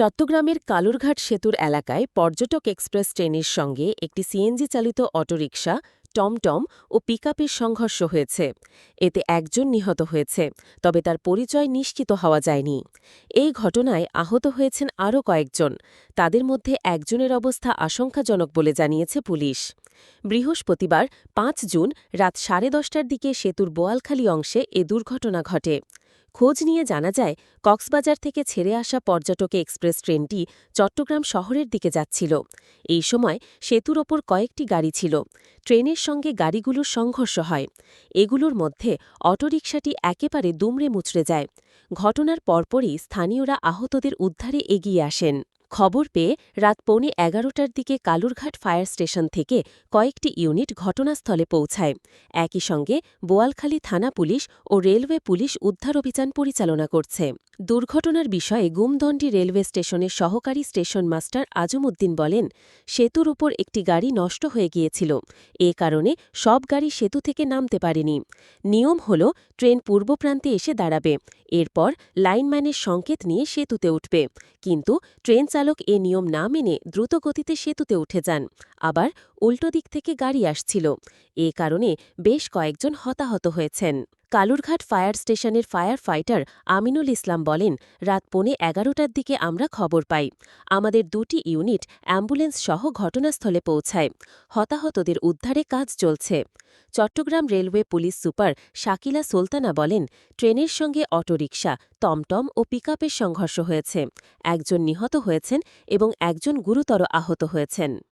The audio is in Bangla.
চট্টগ্রামের কালুরঘাট সেতুর এলাকায় পর্যটক এক্সপ্রেস ট্রেনের সঙ্গে একটি সিএনজি চালিত অটোরিকশা, টমটম ও পিকআপের সংঘর্ষ হয়েছে। এতে একজন নিহত হয়েছে, তবে তার পরিচয় নিশ্চিত হওয়া যায়নি। এই ঘটনায় আহত হয়েছেন আরও কয়েকজন। তাদের মধ্যে একজনের অবস্থা আশঙ্কাজনক বলে জানিয়েছে পুলিশ। বৃহস্পতিবার পাঁচ জুন রাত সাড়ে দশটার দিকে সেতুর বোয়ালখালী অংশে এ দুর্ঘটনা ঘটে। খোঁজ নিয়ে জানা যায়, কক্সবাজার থেকে ছেড়ে আসা পর্যটক এক্সপ্রেস ট্রেনটি চট্টগ্রাম শহরের দিকে যাচ্ছিল। এই সময় সেতুর ওপর কয়েকটি গাড়ি ছিল। ট্রেনের সঙ্গে গাড়িগুলোর সংঘর্ষ হয়। এগুলোর মধ্যে অটোরিকশাটি একেবারে দুমড়ে মুচড়ে যায়। ঘটনার পরপরই স্থানীয়রা আহতদের উদ্ধারে এগিয়ে আসেন। খবর পেয়ে রাত পৌনে এগারোটার দিকে কালুরঘাট ফায়ার স্টেশন থেকে কয়েকটি ইউনিট ঘটনাস্থলে পৌঁছায়। একই সঙ্গে বোয়ালখালী থানা পুলিশ ও রেলওয়ে পুলিশ উদ্ধার অভিযান পরিচালনা করছে। দুর্ঘটনার বিষয়ে গুমদণ্ডি রেলওয়ে স্টেশনের সহকারী স্টেশন মাস্টার আজমউদ্দিন বলেন, সেতুর উপর একটি গাড়ি নষ্ট হয়ে গিয়েছিল। এ কারণে সব গাড়ি সেতু থেকে নামতে পারেনি। নিয়ম হল, ট্রেন পূর্ব প্রান্তে এসে দাঁড়াবে। এরপর লাইনম্যানের সংকেত নিয়ে সেতুতে উঠবে। কিন্তু ট্রেন চালক এ নিয়ম না মেনে দ্রুতগতিতে সেতুতে উঠে যান। আবার উল্টো দিক থেকে গাড়ি আসছিল। এ কারণে বেশ কয়েকজন হতাহত হয়েছেন। কালুরঘাট ফায়ার স্টেশনের ফায়ার ফাইটার আমিনুল ইসলাম বলেন, রাত পৌনে এগারোটার দিকে আমরা খবর পাই। আমাদের দুটি ইউনিট অ্যাম্বুলেন্স সহ ঘটনাস্থলে পৌঁছায়। হতাহতদের উদ্ধারে কাজ চলছে। Chittagong railway police super Shakila Sultana বলেন, ট্রেনের সঙ্গে অটোরিকশা, টমটম ও পিকআপের সংঘর্ষ হয়েছে। একজন নিহত হয়েছেন এবং একজন গুরুতর আহত হয়েছেন।